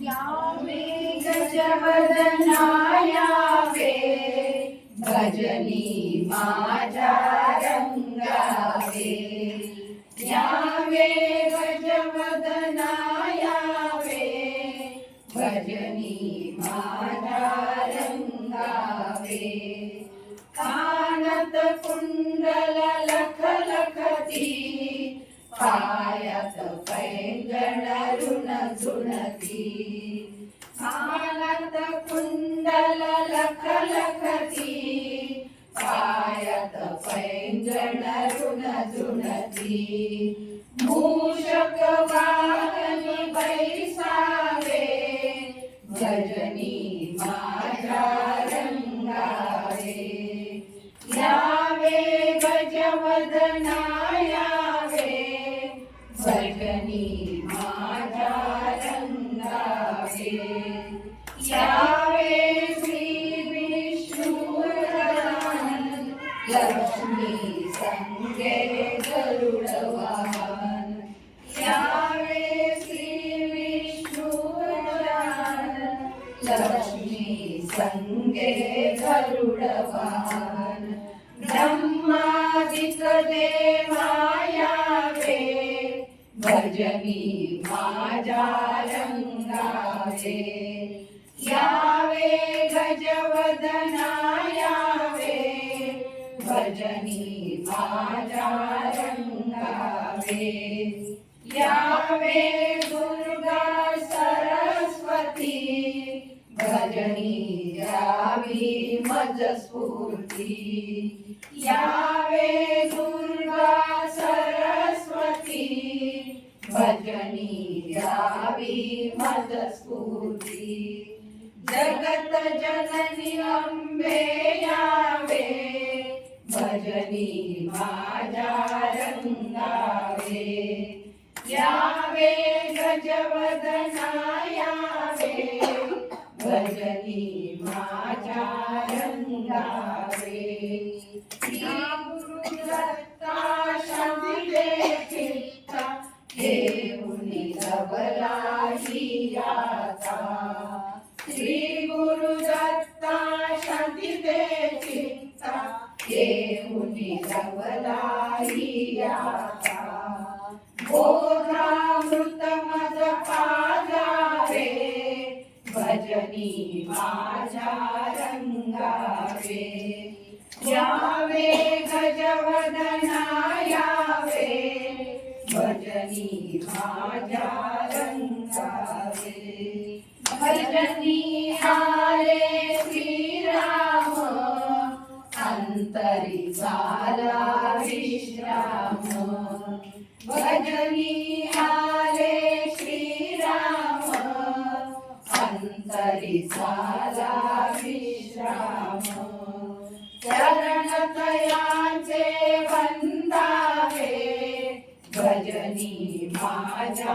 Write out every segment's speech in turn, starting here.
यावे गजवदना यावे भजनी माझ्या रंगावे. यावे गजवदना यावे भजनी माझ्या रंगावे. कानत पायात पैंजण ऋण झुणती कानत कुंडल लख लखती पायात ऋण झुणती मूषक बैसावे. लक्ष्मी संगे गरुडवाहन. यावे श्री विष्णुरान लक्ष्मी संगे गरुडवाहन. ब्रह्मादिक देवायावे भजनी माझ्या रंगावे यावे गजवदना यावे भजनी माझ्या रंगावे. यावे दुर्गा सरस्वती. भजनी यावी मजस्फूर्ती. या भजनी जावी मज स्फूर्ती जगत जननी अंबे यावे भजनी माझ्या रंगावे. यावे गजवदना यावे भजनी माझ्या रंगावे. श्री गुरुदत्ता शांती चित्ता घेऊन लवलाही बोधामृत मज पाजावे भजनी माझ्या रंगावे यावे गजवदना यावे भजनी भजनी आले श्रीराम. अंतरी झाला विश्राम भजनी आले श्रीराम. अंतरी झाला विश्राम वंदावे भजनी माझ्या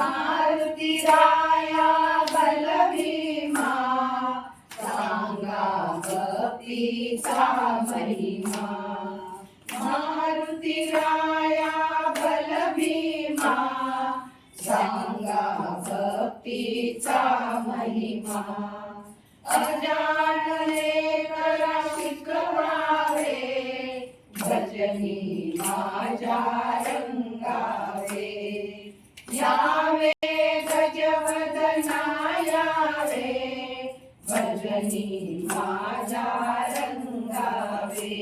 मारुती राया बलभीमा सांगा भक्तीचा महिमा. मारुती राया बलभीमा सांगा भक्तीचा महिमा. अजानले करा शिकवावे भजनी माझ्या रंगावे. यावे गजवदनाया रे भजनी माझा रंगावे.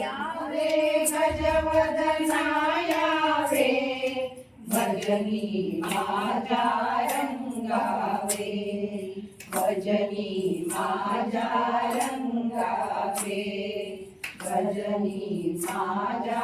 यावे गजवदनाया रे भजनी माझा रंगावे. भजनी माझा रंगावे भजनी माझा